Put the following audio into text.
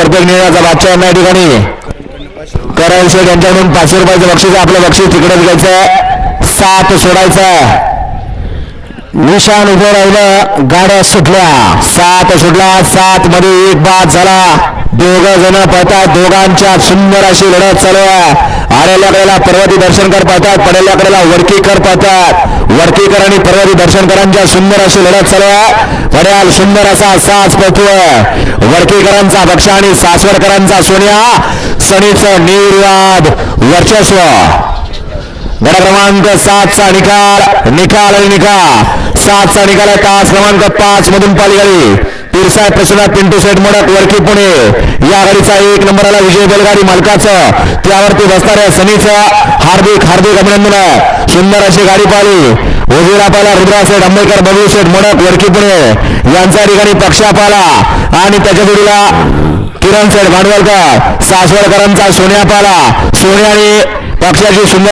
Perfect निर्णयाचा बादशाह या ठिकाणी. करायला शेठ यांच्याकडून पाचशे रुपयाचं बक्षीस आपलं बक्षीस तिकडे घ्यायचं सात सोडायचं निशान उभं राहिलं गाड्या सुटल्या. सात सुटला सात मध्ये एक बाद झाला. दोघ जण पळतात. दोघांच्या सुंदर अशी लढत चालू आहे. आलेल्या कडेला पर्वती दर्शनकर पळतात. पडेल्या कडेला वडकीकर पळतात. वडकीकर आणि पर्वती दर्शनकरांच्या सुंदर अशी लढत चालू आहे. पड्याल सुंदर असा सास पळतोय. वडकीकरांचा बक्षा आणि सासवडकरांचा सोन्या. सणीचं निर्वाद वर्चस्व. गड क्रमांक सातचा निकाल. निकाल आणि निकाल. सातचा निकाल आहे. तास क्रमांक पाच मधून पालीगाडी पिरसाहेब प्रसन्न पिंटू सेठ मोडक वरकी पुणे. या गाडीचा एक नंबरला विजय बैलगाडी मालकाचं. त्यावरती बसणाऱ्या सनीचा हार्दिक हार्दिक अभिनंदन. सुंदर अशी गाडी पाहिली. उजवीला पाहिला रुद्रा सेठ आंबेडकर बबू सेठ मोडक वरकी पुणे. यांच्या ठिकाणी पक्षा पाला आणि त्याच्या जोडीला किरण सेठ भांडवलकर सासवडकरांचा सोन्या पाला सोन्या आणि पक्षाची सुंदर